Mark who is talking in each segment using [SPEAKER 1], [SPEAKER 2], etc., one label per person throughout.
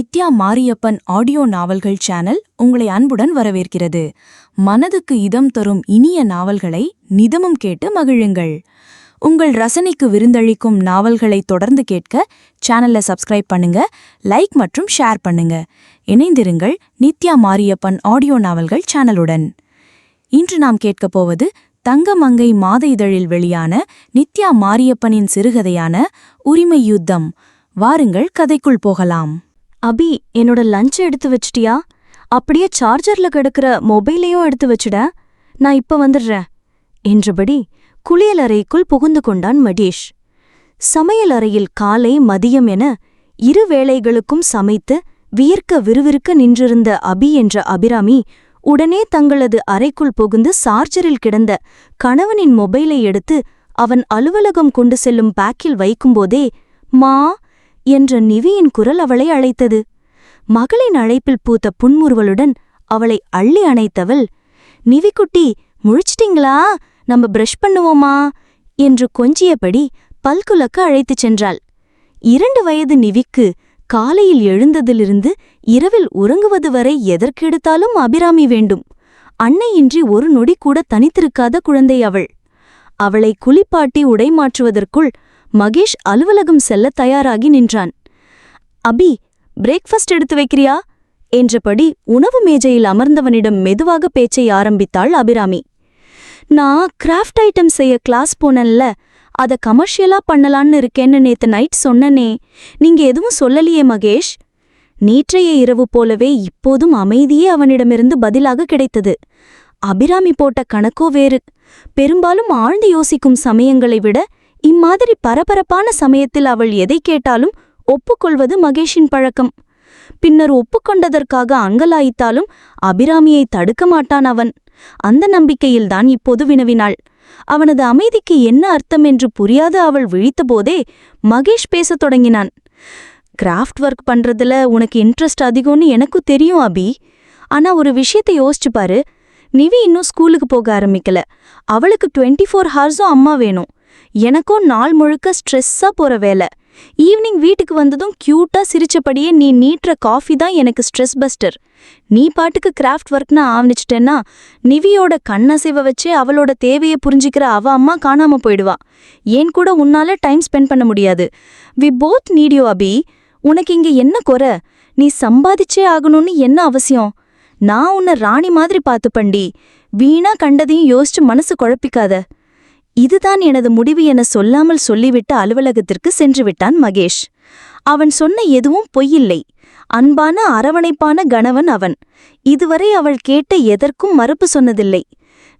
[SPEAKER 1] Nithya Mariappan audio நாவல்கள் channel உங்களை அன்புடன் வரவேற்கிறது. மனதுக்கு இதம் தரும் இனிய நாவல்களை நிதமும் கேட்டு மகிழுங்கள். உங்கள் ரசனைக்கு விருந்தளிக்கும் நாவல்களை தொடர்ந்து கேட்க சேனலை சப்ஸ்கிரைப் பண்ணுங்க லைக் மற்றும் ஷேர் பண்ணுங்க. இணைந்திருங்கள் நித்யா மாரியப்பன் ஆடியோ நாவல்கள் சேனலுடன். இன்று நாம் கேட்கப் போவது தங்கமங்கை மாத இதழில் வெளியான நித்யா மாரியப்பனின் சிறுகதையான உரிமை யுத்தம். வாருங்கள் கதைக்குள் போகலாம்.
[SPEAKER 2] அபி என்னோட லஞ்ச் எடுத்து வச்சிட்டியா? அப்படியே சார்ஜர்ல கிடக்கிற மொபைலையும் எடுத்து வச்சுட. நான் இப்ப வந்துடுறேன். என்றபடி குளியலறைக்குள் புகுந்து கொண்டான் மடீஷ் சமையல் அறையில் காலை மதியம் என இரு வேளைகளுக்கும் சமைத்து வியர்க்க விறுவிறுக்க நின்றிருந்த அபி என்ற அபிராமி உடனே தங்களது அறைக்குள் புகுந்து சார்ஜரில் கிடந்த கணவனின் மொபைலை எடுத்து அவன் அலுவலகம் கொண்டு செல்லும் பேக்கில் வைக்கும்போதே மா என்ற நிவியின் குரல் அவளை அழைத்தது. மகளின் அழைப்பில் பூத்த புன்முறுவலுடன் அவளை அள்ளி அணைத்தவள் நிவிக்குட்டி முழிச்சிட்டீங்களா? நம்ம பிரஷ் பண்ணுவோமா? என்று கொஞ்சியபடி பல்குலக்க அழைத்துச் சென்றாள். இரண்டு வயது நிவிக்கு காலையில் எழுந்ததிலிருந்து இரவில் உறங்குவது வரை எதற்கெடுத்தாலும் அபிராமி வேண்டும். அன்னையின்றி ஒரு நொடி கூட தனித்திருக்காத குழந்தை அவள். அவளை குளிப்பாட்டி உடை மாற்றுவதற்குள் மகேஷ் அலுவலகம் செல்ல தயாராகி நின்றான். அபி பிரேக்ஃபாஸ்ட் எடுத்து வைக்கிறியா? என்றபடி உணவு மேஜையில் அமர்ந்தவனிடம் மெதுவாக பேச்சை ஆரம்பித்தாள் அபிராமி. நான் கிராஃப்ட் ஐட்டம் செய்ய கிளாஸ் போனேன்ல அத கமர்ஷியலா பண்ணலான்னு இருக்கேன்னு நேத்து நைட் சொன்னனே நீங்க எதுவும் சொல்லலையே மகேஷ்? நேற்றைய இரவு போலவே இப்போதும் அமைதியே அவனிடமிருந்து பதிலாக கிடைத்தது. அபிராமி போட்ட கணக்கோ வேறு. பெரும்பாலும் ஆழ்ந்து யோசிக்கும் சமயங்களை விட இம்மாதிரி பரபரப்பான சமயத்தில் அவள் எதை கேட்டாலும் ஒப்புக்கொள்வது மகேஷின் பழக்கம். பின்னர் ஒப்புக்கொண்டதற்காக அங்கலாயித்தாலும் அபிராமியை தடுக்க மாட்டான் அவன். அந்த நம்பிக்கையில்தான் இப்போது வினவினாள். அவனது அமைதிக்கு என்ன அர்த்தம் என்று புரியாத அவள் விழித்தபோதே மகேஷ் பேசத் தொடங்கினான். கிராஃப்ட் ஒர்க் பண்றதுல உனக்கு இன்ட்ரெஸ்ட் அதிகம்னு எனக்கும் தெரியும் அபி. ஆனா ஒரு விஷயத்தை யோசிச்சு பாரு. நிவி இன்னும் ஸ்கூலுக்கு போக ஆரம்பிக்கல. அவளுக்கு டுவெண்ட்டி ஃபோர் ஹார்ஸும் அம்மா வேணும். எனக்கும் நாள் முழுக்க ஸ்ட்ரெஸ்ஸா போற வேலை. ஈவினிங் வீட்டுக்கு வந்ததும் க்யூட்டாக சிரிச்சபடியே நீ நீட்டுற காஃபி தான் எனக்கு ஸ்ட்ரெஸ் பஸ்டர் நீ பாட்டுக்கு கிராஃப்ட் ஒர்க்னு ஆவணிச்சிட்டேன்னா நிவியோட கண்ணசைவ வச்சே அவளோட தேவையை புரிஞ்சிக்கிற அவ அம்மா காணாம போயிடுவா. ஏன் கூட உன்னால டைம் ஸ்பெண்ட் பண்ண முடியாது. We both need you Abhi. உனக்கு இங்க என்ன குறை? நீ சம்பாதிச்சே ஆகணும்னு என்ன அவசியம்? நான் உன்னை ராணி மாதிரி பார்த்துப்பண்டி. வீணா கண்டதையும் யோசிச்சு மனசு குழப்பிக்காத. இதுதான் எனது முடிவு என சொல்லாமல் சொல்லிவிட்டு அலுவலகத்திற்கு சென்றுவிட்டான் மகேஷ். அவன் சொன்ன எதுவும் பொய்யில்லை. அன்பான அரவணைப்பான கணவன் அவன். இதுவரை அவள் கேட்ட எதற்கும் மறுப்பு சொன்னதில்லை.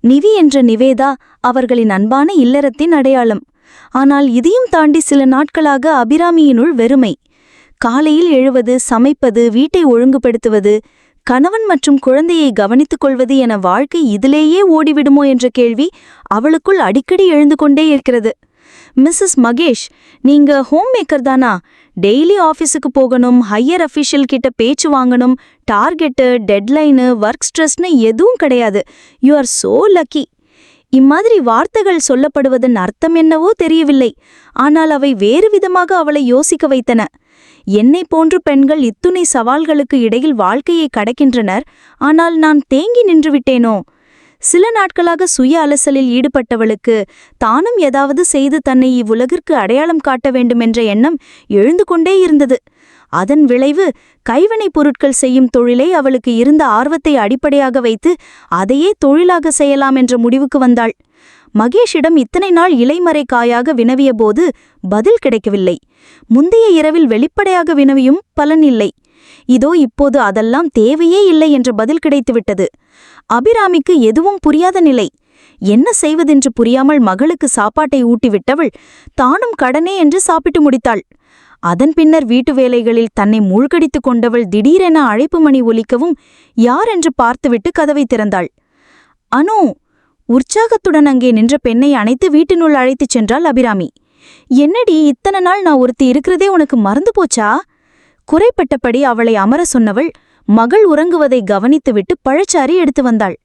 [SPEAKER 2] நிவி என்ற நிவேதா அவர்களின் அன்பான இல்லறத்தின் அடையாளம். ஆனால் இதையும் தாண்டி சில நாட்களாக அபிராமியினுள் வெறுமை. காலையில் எழுவது சமைப்பது வீட்டை ஒழுங்குபடுத்துவது கணவன் மற்றும் குழந்தையை கவனித்துக் கொள்வது என வாழ்க்கை இதிலேயே ஓடிவிடுமோ என்ற கேள்வி அவளுக்குள் அடிக்கடி எழுந்து கொண்டே இருக்கிறது. மிஸ்ஸஸ் மகேஷ் நீங்க ஹோம் மேக்கர் தானா? டெய்லி ஆஃபீஸுக்கு போகணும் ஹையர் அஃபிஷியல் கிட்ட பேச்சு வாங்கணும் டார்கெட்டு டெட்லைனு ஒர்க் ஸ்ட்ரெஸ்னு எதுவும் கிடையாது. You are so lucky. இம்மாதிரி வார்த்தைகள் சொல்லப்படுவதன் அர்த்தம் என்னவோ தெரியவில்லை. ஆனால் அவை வேறு விதமாக அவளை யோசிக்க வைத்தன. என்னை போன்று பெண்கள் இத்துணை சவால்களுக்கு இடையில் வாழ்க்கையை கடக்கின்றனர். ஆனால் நான் தேங்கி நின்றுவிட்டேனோ சில நாட்களாக சுய அலசலில் ஈடுபட்டவளுக்கு தானும் ஏதாவது செய்து தன்னை இவ்வுலகிற்கு அடையாளம் காட்ட வேண்டுமென்ற எண்ணம் எழுந்து கொண்டே இருந்தது. அதன் விளைவு கைவினைப் பொருட்கள் செய்யும் தொழிலை அவளுக்கு இருந்த ஆர்வத்தை அடிப்படையாக வைத்து அதையே தொழிலாக செய்யலாம் என்ற முடிவுக்கு வந்தாள். மகேஷிடம் இத்தனை நாள் இலைமறை காயாக வினவியபோது பதில் கிடைக்கவில்லை. முந்தைய இரவில் வெளிப்படையாக வினவியும் பலன் இல்லை. இதோ இப்போது அதெல்லாம் தேவையே இல்லை என்ற பதில் கிடைத்துவிட்டது. அபிராமிக்கு எதுவும் புரியாத நிலை. என்ன செய்வதென்று புரியாமல் மகளுக்கு சாப்பாட்டை ஊட்டிவிட்டவள் தானும் கடனே என்று சாப்பிட்டு முடித்தாள். அதன் பின்னர் வீட்டு வேலைகளில் தன்னை மூழ்கடித்துக் கொண்டவள் திடீரென அழைப்பு மணி ஒலிக்கவும் யார் என்று பார்த்துவிட்டு கதவை திறந்தாள். அனு உற்சாகத்துடன் அங்கே நின்ற பெண்ணை அணைத்து வீட்டினுள் அழைத்துச் சென்றாள் அபிராமி. என்னடி இத்தனை நாள் நான் ஒருத்தி இருக்கிறதே உனக்கு மறந்து போச்சா? குறைப்பட்டபடி அவளை அமர சொன்னவள் மகள் உறங்குவதை கவனித்துவிட்டு பழச்சாரி எடுத்து வந்தாள்.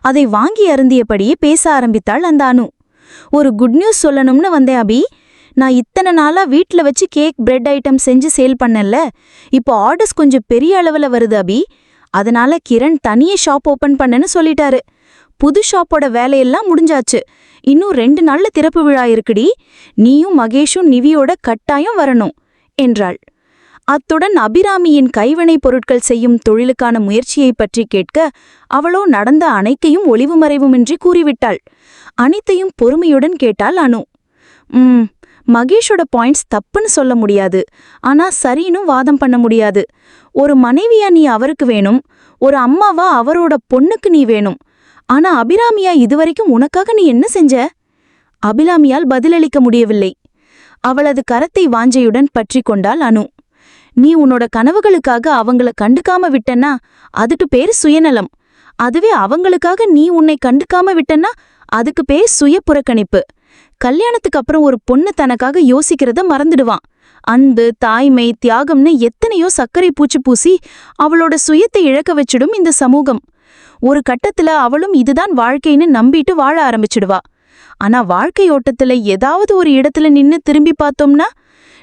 [SPEAKER 2] அதை வாங்கி அருந்தியபடியே பேச ஆரம்பித்தாள் அந்த அனு. ஒரு குட் நியூஸ் சொல்லணும்னு வந்தேன் அபி. நான் இத்தனை நாளா வீட்ல வச்சு கேக் பிரெட் ஐட்டம் செஞ்சு சேல் பண்ணல இப்போ ஆர்டர்ஸ் கொஞ்சம் பெரிய அளவுல வருது அபி. அதனால கிரண் தனியே ஷாப் ஓபன் பண்ணேன்னு சொல்லிட்டாரு. புது ஷாப்போட வேலையெல்லாம் முடிஞ்சாச்சு. இன்னும் ரெண்டு நாள்ல திறப்பு விழா இருக்குடி. நீயும் மகேஷும் நிவியோட கட்டாயம் வரணும் என்றாள். அத்துடன் அபிராமியின் கைவினைப் பொருட்கள் செய்யும் தொழிலுக்கான முயற்சியைப் பற்றி கேட்க அவளோ நடந்த அனைத்தையும் ஒளிவு மறைவுமின்றி கூறிவிட்டாள். அனைத்தையும் பொறுமையுடன் கேட்டாள் அனு. ம் மகேஷோட பாயிண்ட்ஸ் தப்புன்னு சொல்ல முடியாது. ஆனா சரின்னு வாதம் பண்ண முடியாது. ஒரு மனைவியா நீ அவருக்கு வேணும் ஒரு அம்மாவா அவரோட பொண்ணுக்கு நீ வேணும். ஆனா அபிராமியா இதுவரைக்கும் உனக்காக நீ என்ன செஞ்ச? அபிராமியால் பதிலளிக்க முடியவில்லை. அவளது கரத்தை வாஞ்சையுடன் பற்றி கொண்டாள் அனு. நீ உன்னோட கனவுகளுக்காக அவங்கள கண்டுக்காம விட்டன்னா அதுக்கு பேர் சுயநலம். அதுவே அவங்களுக்காக நீ உன்னை கண்டுக்காம விட்டன்னா அதுக்கு பேர் சுய புறக்கணிப்பு கல்யாணத்துக்கு அப்புறம் ஒரு பொண்ணு தனக்காக யோசிக்கிறத மறந்துடுவான். அன்பு தாய்மை தியாகம்னு எத்தனையோ சர்க்கரை பூச்சி பூசி அவளோட சுயத்தை இழக்க வச்சிடும் இந்த சமூகம். ஒரு கட்டத்துல அவளும் இதுதான் வாழ்க்கைன்னு நம்பிட்டு வாழ ஆரம்பிச்சிடுவா. ஆனா வாழ்க்கை ஓட்டத்துல ஏதாவது ஒரு இடத்துல நின்னு திரும்பி பார்த்தோம்னா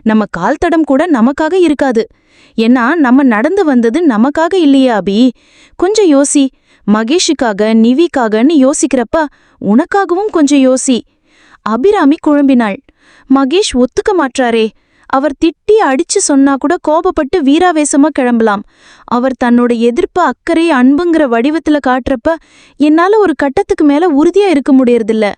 [SPEAKER 2] நம்ம கால் தடம் கூட நமக்காக இருக்காது. ஏன்னா நம்ம நடந்து வந்தது நமக்காக இல்லையா அபி. கொஞ்சம் யோசி. மகேஷுக்காக நிவிக்காகன்னு யோசிக்கிறப்ப உனக்காகவும் கொஞ்சம் யோசி. அபிராமி குழம்பினாள். மகேஷ் ஒத்துக்க மாட்றாரே அவர் திட்டி அடிச்சு சொன்னா கூட கோபப்பட்டு வீராவேசமா கிளம்பலாம். அவர் தன்னோட எதிர்ப்பு அக்கறை அன்புங்கிற வடிவத்துல காட்டுறப்ப என்னால ஒரு கட்டத்துக்கு மேல உறுதியா இருக்க முடியறதில்ல.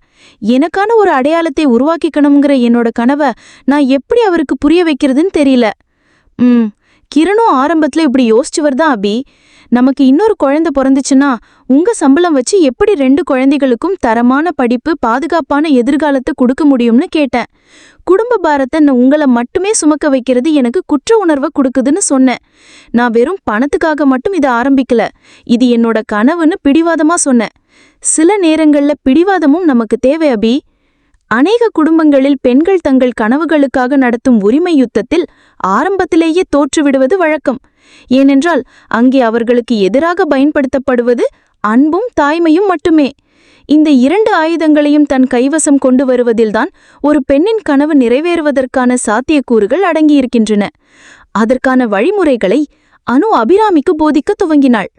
[SPEAKER 2] எனக்கான ஒரு அடையாளத்தை உருவாக்கிக்கணுங்கிற என்னோட கனவை நான் எப்படி அவருக்கு புரிய வைக்கிறதுன்னு தெரியல. ம். கிரணும் ஆரம்பத்துல இப்படி யோசிச்சுவர் தான் அபி? நமக்கு இன்னொரு குழந்தை பிறந்துச்சுன்னா உங்க சம்பளம் வச்சு எப்படி ரெண்டு குழந்தைகளுக்கும் தரமான படிப்பு பாதுகாப்பான எதிர்காலத்தை கொடுக்க முடியும்னு கேட்டேன். குடும்ப பாரத்தை நான் உங்களை மட்டுமே சுமக்க வைக்கிறது எனக்கு குற்ற உணர்வை கொடுக்குதுன்னு சொன்னேன். நான் வெறும் பணத்துக்காக மட்டும் இதை ஆரம்பிக்கல. இது என்னோட கனவுன்னு பிடிவாதமா சொன்னேன். சில நேரங்கள்ல பிடிவாதமும் நமக்கு தேவை அபி. அநேக குடும்பங்களில் பெண்கள் தங்கள் கனவுகளுக்காக நடத்தும் உரிமை யுத்தத்தில் ஆரம்பத்திலேயே தோற்றுவிடுவது வழக்கம். ஏனென்றால் அங்கே அவர்களுக்கு எதிராக பயன்படுத்தப்படுவது அன்பும் தாய்மையும் மட்டுமே. இந்த இரண்டு ஆயுதங்களையும் தன் கைவசம் கொண்டு வருவதில்தான் ஒரு பெண்ணின் கனவு நிறைவேறுவதற்கான சாத்தியக்கூறுகள் அடங்கியிருக்கின்றன. அதற்கான வழிமுறைகளை அனு அபிராமிக்கு போதிக்க துவங்கினாள்.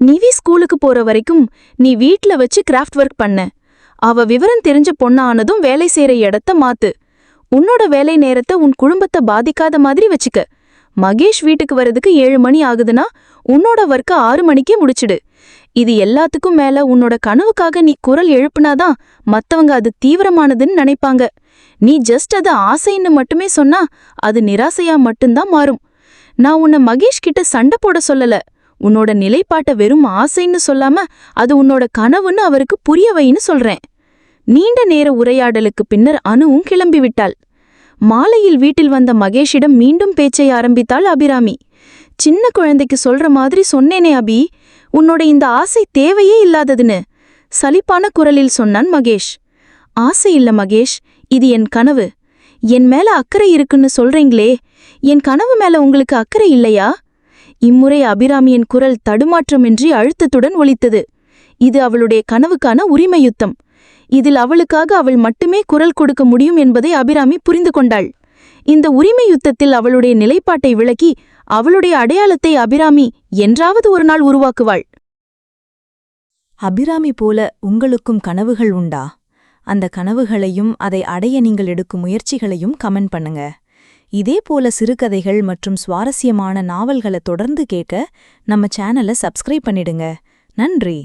[SPEAKER 2] நிவி ஸ்கூலுக்கு போற வரைக்கும் நீ வீட்ல வச்சு கிராஃப்ட் ஒர்க் பண்ண. அவ விவரம் தெரிஞ்ச பொண்ணானதும் வேலை செய்யற இடத்த மாத்து. உன்னோட வேலை நேரத்தை உன் குடும்பத்தை பாதிக்காத மாதிரி வச்சுக்க. மகேஷ் வீட்டுக்கு வர்றதுக்கு ஏழு மணி ஆகுதுன்னா உன்னோட ஒர்க்க ஆறு மணிக்கே முடிச்சிடு. இது எல்லாத்துக்கும் மேல உன்னோட கனவுக்காக நீ குரல் எழுப்புனாதான் மத்தவங்க அது தீவிரமானதுன்னு நினைப்பாங்க. நீ ஜஸ்ட் அது ஆசைன்னு மட்டுமே சொன்னா அது நிராசையா மட்டும்தான் மாறும். நான் உன்னை மகேஷ் கிட்ட சண்டை போட சொல்லல. உன்னோட நிலைப்பாட்ட வெறும் ஆசைன்னு சொல்லாம அது உன்னோட கனவுன்னு அவருக்கு புரிய வைன்னு சொல்றேன். நீண்ட நேர உரையாடலுக்கு பின்னர் அணுவும் கிளம்பிவிட்டாள். மாலையில் வீட்டில் வந்த மகேஷிடம் மீண்டும் பேச்சை ஆரம்பித்தாள் அபிராமி. சின்ன குழந்தைக்கு சொல்ற மாதிரி சொன்னேனே அபி. உன்னோட இந்த ஆசை தேவையே இல்லாததுன்னு சலிப்பான குரலில் சொன்னான் மகேஷ். ஆசை இல்ல மகேஷ் இது என் கனவு. என் மேல அக்கறை இருக்குன்னு சொல்றீங்களே என் கனவு மேல உங்களுக்கு அக்கறை இல்லையா? இம்முறை அபிராமியின் குரல் தடுமாற்றமின்றி அழுத்தத்துடன் ஒலித்தது. இது அவளுடைய கனவுக்கான உரிமை யுத்தம் இதில் அவளுக்காக அவள் மட்டுமே குரல் கொடுக்க முடியும் என்பதை அபிராமி புரிந்து கொண்டாள். இந்த உரிமை யுத்தத்தில் அவளுடைய நிலைப்பாட்டை விளக்கி அவளுடைய அடையாளத்தை அபிராமி என்றாவது ஒரு நாள் உருவாக்குவாள்.
[SPEAKER 1] அபிராமி போல உங்களுக்கும் கனவுகள் உண்டா? அந்த கனவுகளையும் அதை அடைய நீங்கள் எடுக்கும் முயற்சிகளையும் கமெண்ட் பண்ணுங்க. இதே போல சிறுகதைகள் மற்றும் சுவாரஸ்யமான நாவல்களை தொடர்ந்து கேட்க நம்ம சேனலை சப்ஸ்கிரைப் பண்ணிடுங்க. நன்றி.